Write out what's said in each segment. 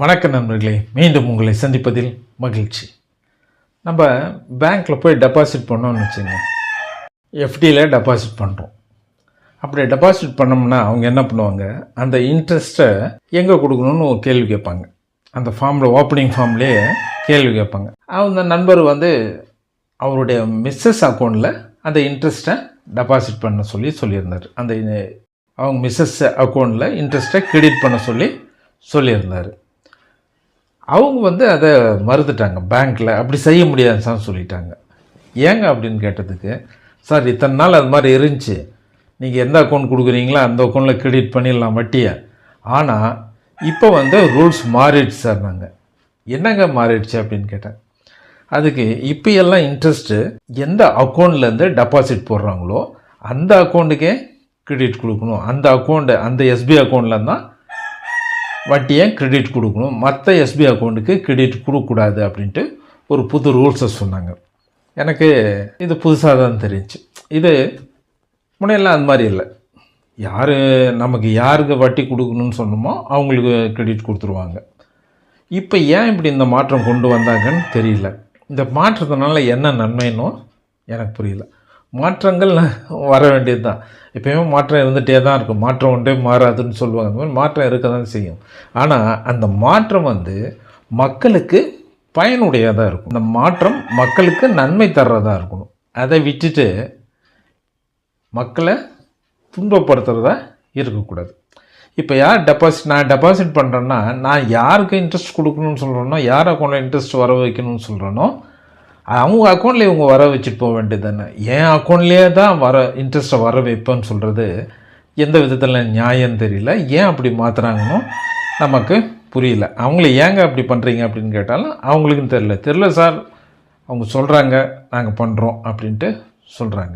வணக்கம் நண்பர்களே மீண்டும் உங்களை சந்திப்பதில் மகிழ்ச்சி. நம்ம பேங்க்கில் போய் டெபாசிட் பண்ணோம்னு வச்சுங்க. எஃப்டியில் டெபாசிட் பண்ணுறோம் அப்படி டெபாசிட் பண்ணோம்னா அவங்க என்ன பண்ணுவாங்க? அந்த இன்ட்ரெஸ்ட்டை எங்கே கொடுக்கணும்னு ஒரு கேள்வி கேட்பாங்க. அந்த ஃபார்மில் ஓப்பனிங் ஃபார்ம்லேயே கேள்வி கேட்பாங்க. அந்த நண்பர் வந்து அவருடைய மிஸ்ஸஸ் அக்கௌண்ட்டில் அந்த இன்ட்ரெஸ்ட்டை டெபாசிட் பண்ண சொல்லி சொல்லியிருந்தார். அந்த அவங்க மிஸ்ஸஸ் அக்கௌண்ட்டில் இன்ட்ரெஸ்ட்டை கிரெடிட் பண்ண சொல்லி சொல்லியிருந்தார். அவங்க வந்து அதை மறுத்துட்டாங்க பேங்க்கில் அப்படி செய்ய முடியாது சார் சொல்லிட்டாங்க. ஏங்க அப்படின்னு கேட்டதுக்கு சார் இத்தனை நாள் அது மாதிரி இருந்துச்சு. நீங்கள் எந்த அக்கௌண்ட் கொடுக்குறீங்களோ அந்த அக்கௌண்ட்டில் கிரெடிட் பண்ணிடலாம் வட்டியை. ஆனால் இப்போ வந்து ரூல்ஸ் மாறிடுச்சு சார் நாங்கள் என்னங்க மாறிடுச்சு அப்படின்னு கேட்டேன். அதுக்கு இப்போ எல்லாம் இன்ட்ரெஸ்ட்டு எந்த அக்கௌண்ட்லேருந்து டெபாசிட் போடுறாங்களோ அந்த அக்கௌண்ட்டுக்கே கிரெடிட் கொடுக்கணும். அந்த அக்கௌண்ட்டு அந்த எஸ்பி அக்கௌண்ட்டில் தான் வட்டியை கிரெடிட் கொடுக்கணும். மற்ற எஸ்பி அக்கௌண்ட்டுக்கு கிரெடிட் கொடுக்கக்கூடாது அப்படின்ட்டு ஒரு புது ரூல்ஸை சொன்னாங்க. எனக்கு இது புதுசாக தான் தெரிஞ்சுச்சு இது முன்னையெல்லாம் அந்த மாதிரி இல்லை. யார் நமக்கு யாருக்கு வட்டி கொடுக்கணும்னு சொன்னோமோ அவங்களுக்கு கிரெடிட் கொடுத்துருவாங்க. இப்போ ஏன் இப்படி இந்த மாற்றம் கொண்டு வந்தாங்கன்னு தெரியல. இந்த மாற்றத்தினால என்ன நன்மைனோ எனக்கு புரியல. மாற்றங்கள் வர வேண்டியது தான் எப்பயுமே மாற்றம் இருந்துகிட்டே தான் இருக்கும். மாற்றம் ஒன்றே மாறாதுன்னு சொல்லுவாங்க. அந்த மாதிரி மாற்றம் இருக்க தான் செய்யும். ஆனால் அந்த மாற்றம் வந்து மக்களுக்கு பயனுடையதாக இருக்கும் இந்த மாற்றம் மக்களுக்கு நன்மை தர்றதாக இருக்கணும். அதை விட்டுட்டு மக்களை துன்பப்படுத்துகிறதா இருக்கக்கூடாது. இப்போ யார் டெபாசிட் நான் டெபாசிட் பண்ணுறேன்னா நான் யாருக்கு இன்ட்ரெஸ்ட் கொடுக்கணும்னு சொல்கிறேனோ யார் அக்கௌண்ட்டில் இன்ட்ரெஸ்ட் வர வைக்கணும்னு சொல்கிறேனோ அவங்க அக்கௌண்ட்லேயே இவங்க வர வச்சுட்டு போக வேண்டியது தானே என் அக்கௌண்ட்லேயே தான் வர இன்ட்ரெஸ்ட்டை வர வைப்பேன்னு சொல்கிறது எந்த விதத்தில் நியாயம் தெரியல. ஏன் அப்படி மாற்றுறாங்கன்னு நமக்கு புரியல. அவங்கள ஏங்க அப்படி பண்ணுறீங்க அப்படின்னு கேட்டாலும் அவங்களுக்கும் தெரில தெரில சார் அவங்க சொல்கிறாங்க நாங்கள் பண்ணுறோம் அப்படின்ட்டு சொல்கிறாங்க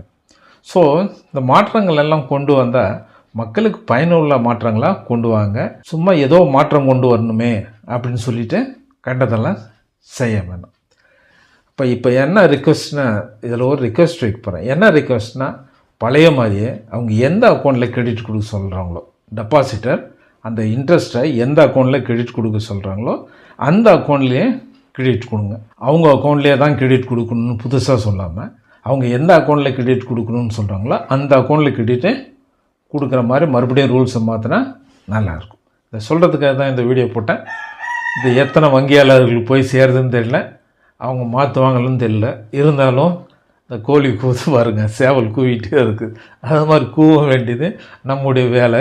ஸோ இந்த மாற்றங்கள் எல்லாம் கொண்டு வந்தால் மக்களுக்கு பயனுள்ள மாற்றங்களாக கொண்டு வாங்க. சும்மா ஏதோ மாற்றம் கொண்டு வரணுமே அப்படின்னு சொல்லிட்டு கண்டதெல்லாம் செய்ய வேணும். இப்போ இப்போ என்ன ரிக்வஸ்ட்னா இதில் ஒரு ரிக்வஸ்ட் வைக்க போகிறேன் என்ன ரிக்வஸ்ட்னா பழைய மாதிரியே அவங்க எந்த அக்கௌண்ட்டில் கிரெடிட் கொடுக்க சொல்கிறாங்களோ டெபாசிட்டர் அந்த இன்ட்ரெஸ்ட்டை எந்த அக்கௌண்ட்டில் கிரெடிட் கொடுக்க சொல்கிறாங்களோ அந்த அக்கௌண்ட்லேயே கிரெடிட் கொடுங்க. அவங்க அக்கௌண்ட்லேயே தான் கிரெடிட் கொடுக்கணும்னு புதுசாக சொல்லாமல் அவங்க எந்த அக்கௌண்ட்டில் கிரெடிட் கொடுக்கணும்னு சொல்கிறாங்களோ அந்த அக்கௌண்ட்டில் கிரெடிட்டே கொடுக்குற மாதிரி மறுபடியும் ரூல்ஸை மாற்றினா நல்லாயிருக்கும். இதை சொல்கிறதுக்காக தான் இந்த வீடியோ போட்டேன். இது எத்தனை வங்கியாளர்களுக்கு போய் சேருதுன்னு தெரியல. அவங்க மாற்றுவாங்கன்னு தெரியல. இருந்தாலும் இந்த கோழி கூத்து பாருங்க சேவல் கூவிட்டே இருக்குது அது மாதிரி கூவ வேண்டியது நம்முடைய வேலை.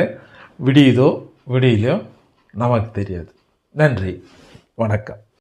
விடியுதோ விடியலையோ நமக்கு தெரியாது. நன்றி. வணக்கம்.